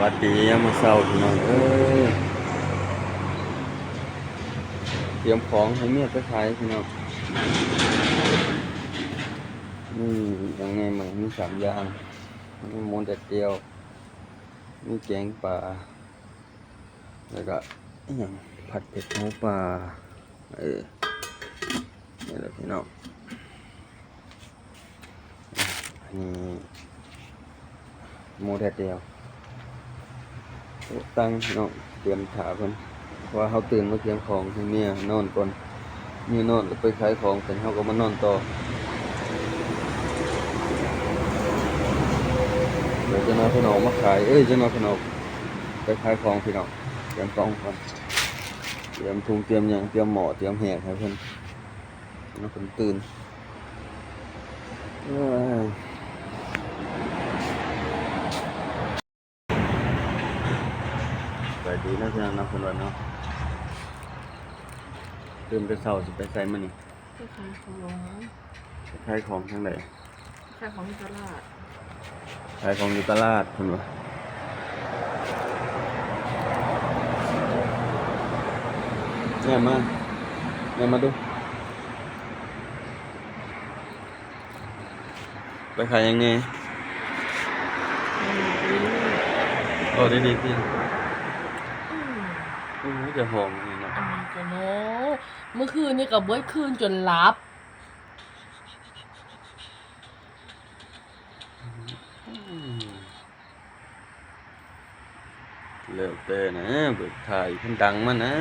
วัสดียามมาเช้าพี่น้องเอ้ยเตรียมของให้เมียไปขายพี่น้องนี่ยังไงมันมีสามอย่างมีมูนแดดเดียว มีแกงปลาแล้วก็อย่างผัดเผ็ดหมูปลาเออนี่แหละพี่น้องอันนี้มูแดดเดียว ตั้งเนาะเตรียมถาเพิ่นว่าเขาตื่นมาเตรียมของให้เมียนอนก่อนเมียนอนแล้วไปขายของเสร็จเขาก็มานอนต่อเดี๋ยวจะนอนพี่น้องมาขายเอ้ยจะนอนพี่น้องไปขายของพี่น้องเตรียมของก่อนเตรียมทุงเตรียมยังเตรียมหมอเตรียมแหกให้เพิ่นน้องเพิ่นตื่น เอ้ยไปดีนะพี่น้องนะคนวันเนาะตื่นแต่เช้าสิไปใส่มื้อนี้ที่ขายของไปขายของทางใดขายของที่ตลาดขายของอยู่ตลาดเพิ่นว่าแม่มาแม่มาดู ไปขายยังไงโอ้ดีๆพี่ โอ้ยจะหอมนี่เนาะอันนี้ก็เนาะเมื่อคืนนี่กับเบิดคืนจนรับเลิกเต้นะเบิกถ่ายเพิ่นดังมานะ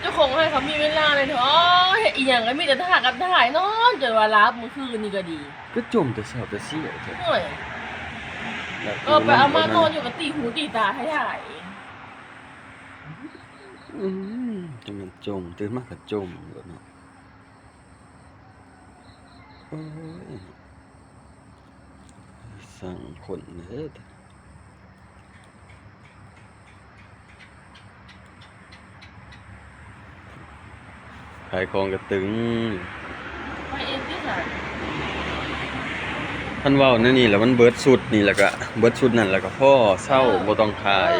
เจ้าของให้เขามีเวลาเลยเถอะอ๋อเฮ็ดอีหยังก็มีแต่ถ่ายกับถ่ายนอนจนว่ารับเมื่อคืนนี่ก็ดี ก็จมแต่เช้าแต่เสียเถอะเฮ้ยเออไปเอามานอนอยู่กับตีหูตีตาให้ถ่ายอืม จะมันจมตื่นมากก็จมแล้วเนาะโอ้ยสั่งคนเด้อขายของก็ตึงไปเองที่ถ่ายท่านเว้านั่นนี่แหละมันเบิดสุดนี่แหละก็เบิดสุดนั่นแหละก็พ่อเศร้าบ่ต้องขาย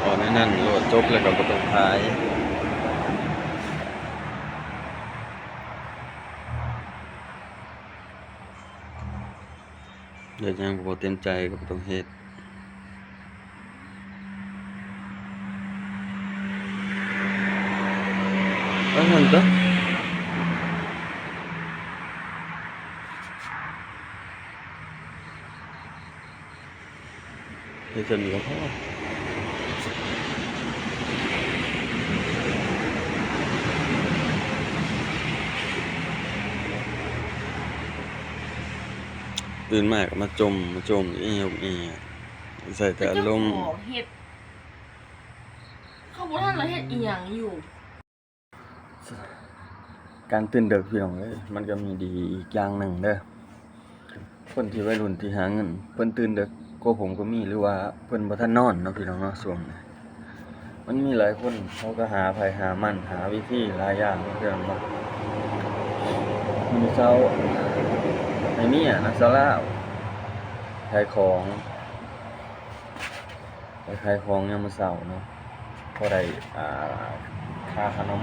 เออแล้วอีหยัง ตอ นั่นโหลดจบแล้วก็บ่ต้องขายเดี๋ยวยังบ่เต็มใจก็บ่ต้องเฮ็ดเอาหั่นตัวเฮ็ดจนเหลือพอ ตื่นมากก็มาจมมาจมอีหยกอีหยังใส่แต่อารมณ์เจ้าของเฮ็ดเขาบอกท่านละเฮ็ดอีหยังอยู่ การตื่นเด็กพี่น้องเอ้ยมันก็มีดีอีกอย่างหนึ่งเด้อคนที่วัยรุ่นที่หาเงินเพิ่นตื่นเด็กก็ผมก็มีหรือว่าเพิ่นบ่ทันนอนเนาะพี่น้องเนาะช่วงนี้มันมีหลายคนเขาก็หาภัยหามันหาวิธีหลายอย่างเนาะพี่น้องเนาะมีเช้า ไอ้เมียนักสลาขายของไปขายของยามมื้อเช้าเนาะพอได้อ่าค่าขนม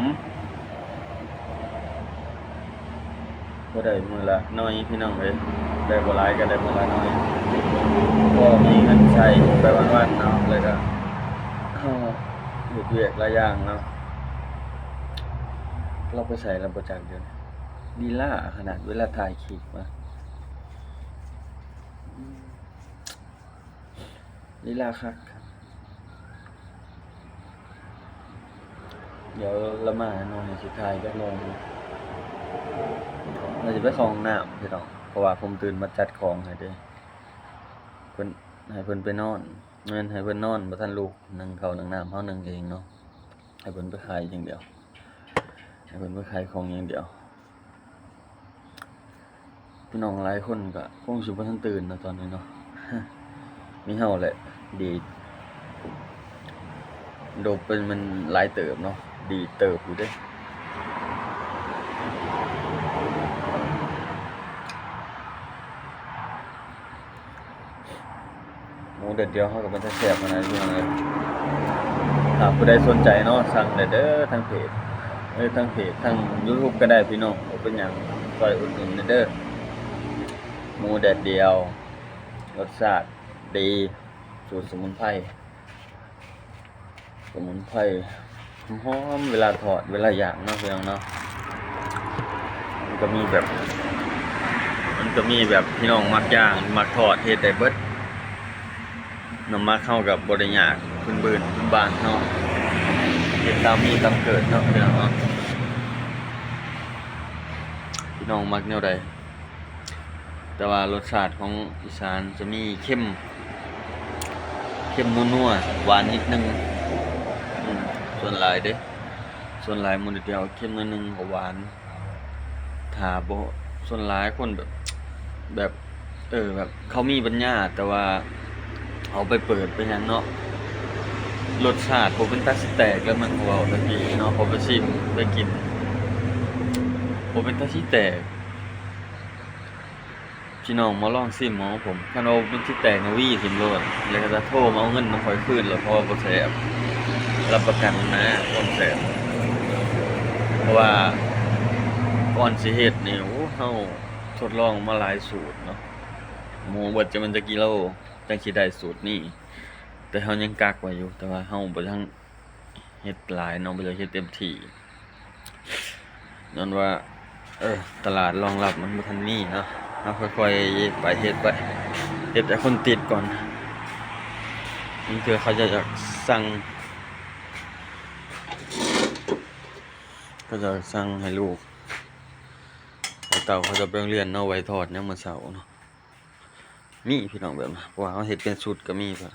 ก็ได้มือละน้อยพี่น้องเลยได้บ่หลายก็ได้มือละน้อยก็มีเงินใช้ไปวันๆเนาะเลยก็เอ่อเฮ็ดเวียกหลายอย่างเนาะเราไปใส่เราบ่จักเดี๋ยวนี้ดีล่าขนาดเวลาถ่ายคลิปมาอืม ลีลาคักครับ เดี๋ยวละมาหน่อยสิถ่ายจักลงเราจะไปเข้าห้องน้ำพี่น้องเพราะว่าผมตื่นมาจัดของให้เด้เพิ่นให้เพิ่นไปนอนเงินให้เพิ่นนอนบ่ทันลูกนั่งเข้านั่งน้ำเฮานั่งเองเนาะให้เพิ่นไปขายอย่างเดียวให้เพิ่นไปขายของอย่างเดียวพี่น้องหลายคนก็คงสิบ่ทันตื่นนะตอนนี้เนาะมีเฮาแหละ ดีโดเป็นมันหลายเติบเนาะดีเติบอยู่ด้วยหมูเด็ดเดียวเขากับมันจะแสบมานะพี่น้องเลยหากผู้ใดสนใจเนาะสั่งเด้อทางเพจเออทางเพจทางยูทูบก็ได้พี่น้องเป็นอย่างซอยอุดหนุนเด้อหมูแดดเดียวรสชาติดี สูตรสมุนไพร สมุนไพรหอมเวลาทอดเวลาย่างเนาะพี่น้องเนาะ มันก็มีแบบ มันก็มีแบบพี่น้องมักย่างมักทอดเฮ็ดได้เบิดน้ำมักเข้ากับบริยากพื้นบืนพื้นบ้านเนาะเฮ็ดตามมีตามเกิดเนาะเพี่น้องเนาะพี่น้องมักแนวใดแต่ว่ารสชาติของอีสานจะมีเข้ม เข้มนัวๆหวานนิดนึงส่วนหลายเด้ส่วนหลายมื้อเดียวเข้มนิดนึงหวานถ้าบ่ส่วนหลายคนแบบ แบบ เออแบบ เขามีปัญญาแต่ว่าเอาไปเปิดไปหยังเนาะรสชาติบ่เป็นตาสิแตกแล้วมันก็เว้าตะกี้เนาะพอไปชิมไปกินบ่เป็นตาสิแตก พี่น้องมาลองซิมของผมคันว่าบ่เป็นสิแตกนวี่สิมโลดแล้วก็จะโทรมาเอาเงินมาค่อยคืนแล้วเพราะว่าบ่แซ่บรับประกันนะความแซ่บเพราะว่าก่อนสิเฮ็ดนี่โอ้เฮาทดลองมาหลายสูตรเนาะหมูเบิดจะมันจะกิโลจังสิได้สูตรนี้แต่เฮายังกักไว้อยู่ แต่ว่าเฮาบ่ทันเฮ็ดหลายเนาะบ่ได้เฮ็ดเต็มที่นั่นว่า เออตลาดรองรับมันบ่ทันมีเนาะ เฮาค่อยๆไปเฮ็ดไปเฮ็ดให้คนติดก่อนนี่คือเขาจะอยากสั่งก็จะสั่งให้ลูกเต่าเขาจะไปโรงเรียนเนาะไว้ทอดเนี่ยมมื้อเช้าเนาะมีพี่น้องแบบนว่าเขาเฮ็ดเป็นชุดก็มีก็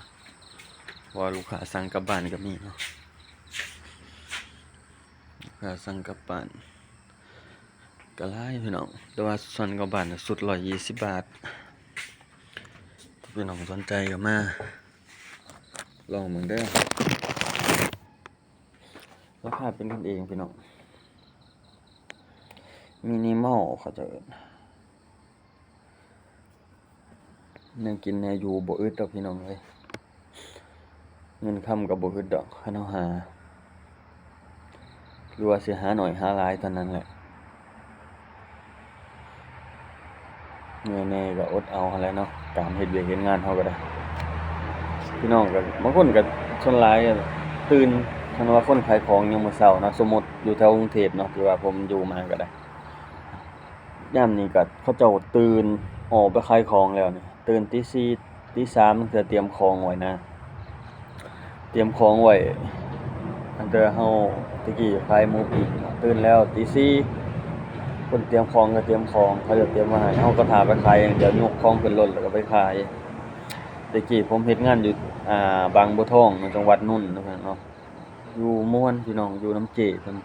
เพราะว่าลูกค้าสั่งกลับบ้านก็มีเนาะลูกค้าสั่งกลับบ้าน ก็หลายพี่น้อง แต่ว่าส่วนกลับบ้านน่ะสุด120บาทถ้าพี่น้องสนใจก็มา ลองเบิ่งเด้อราคาเป็นกันเองพี่น้อง มินิมอลเขาจะเอิ้นแนวกินแนวอยู่บ่อึดดอกพี่น้องเอ้ยเงินค่ำกับบ่อึดดอกคันเฮาหาหรือว่าเสิหาหน่อยหาลายเท่านั้นแหละ เหนื่อแน่ก็อดเอาหั้นแหละเนาะการเฮ็ดเวียกเฮ็ดงานเฮาก็ได้ พี่น้องก็บางคนก็ส่วนหลายตื่นคันว่าคนขายของยามมื้อเช้านะสมมติอยู่แถวกรุงเทพเนาะที่ว่าผมอยู่มาก็ได้ย่ามนี้ก็เขาเจ้าตื่นออกไปขายของแล้วเนี่ยตื่นตีสี่ตีสามตั้งแต่เตรียมของไว้นะ เตรียมของไว้ตั้งแต่เฮาตะกี้ขายหมูปิ้งตื่นแล้วตีสี่ คนเตรียมของก็เตรียมของเขาจะเตรียมมาให้เฮาก็ท่าไปขายอย่างเดียวยกของขึ้นรถแล้วก็ไปขายตะกี้ผมเฮ็ดงานอยู่อ่าบางบัวทองในจังหวัดนุ่นเนาะเนาะอยู่ม่วนพี่น้องอยู่น้ำเจเพิ่น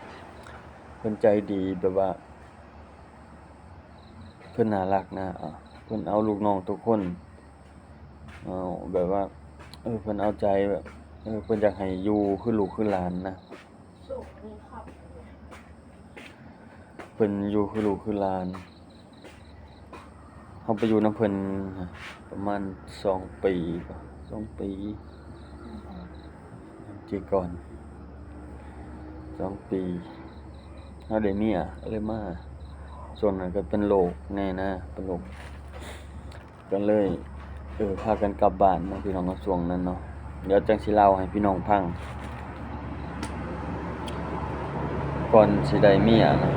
เพิ่นใจดีแบบว่า เพิ่นน่ารักนะเพิ่นเอาลูกน้องทุกคนเอาแบบว่า เออเพิ่นเอาใจแบบเออเพิ่นอยากให้อยู่คือลูกคือหลานนะสุกนี่ครับ เพิ่นอยู่คือลูกคือหลานเฮาไปอยู่นำเพิ่นประมาณสองปีป่ะสองปีที่ก่อนสองปีเฮาได้เมียเลยมาช่วงนั้นก็เป็นโรคแน่นะเป็นโรคก็เลยเออพากันกลับบ้านเนาะพี่น้องเนาะช่วงนั้นเนาะเดี๋ยวจังสิเล่าให้พี่น้องฟังก่อนสิได้เมียนะ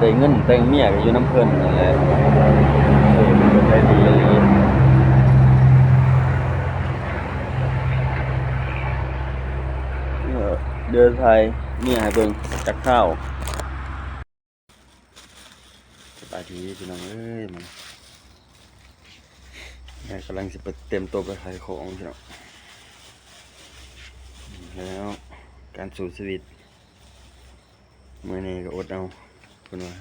ได้เงินแต่งเมียก็อยู่น้ำเพิ่นนั่นแหละเออมันก็ได้ดีเดือนไทยเมียให้เบิ่งจักข้าวสบายดีพี่น้องเอ้ยมันแม่กำลังสิไปเต็มตัวไปขายของพี่น้องแล้วการสู่ชีวิตมื่อนี้ก็อดเอา คนว่า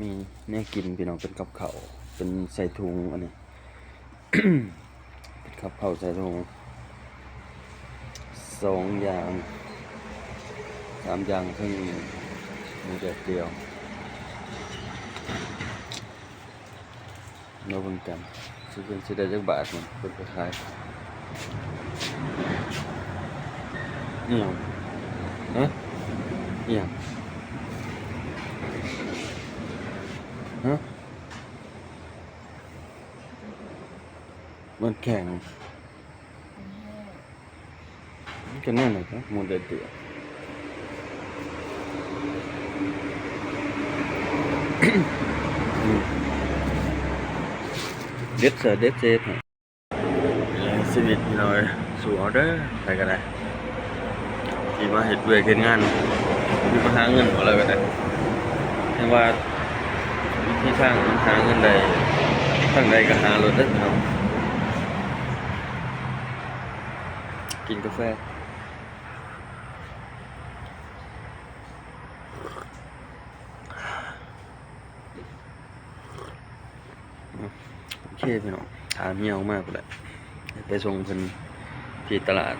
มีแม่กินพี่น้องเป็นกับเขาเป็นใส่ถุงอันนี้เป็นกับเขาใส่ถุงสองอย่างสามอย่างซึ่งมีแต่เดียวเราเบิ่งกันสิเป็นสิได้จักบาทมันเพิ่นก็ขายนี่ หยังฮะนี่หยังฮะมันแข็งมันก็นั่นแหละครับมันได้เตือเด็ดเสือเด็ดเจ็ดเนี่ยชีวิตพี่น้อยสู่เอเด้อไปกันเลย ที่มาเห็ดเวยกเห็นงานที่มาหาเงินอะไรก็ได้แค่ว่าวิธีทางมันหาเงินได้ทางใดก็หารถได้อพี่น้องกินกาแฟโอเคพี่น้องถามเมียออกมากเลยไปส่งเพิ่นที่ตลาด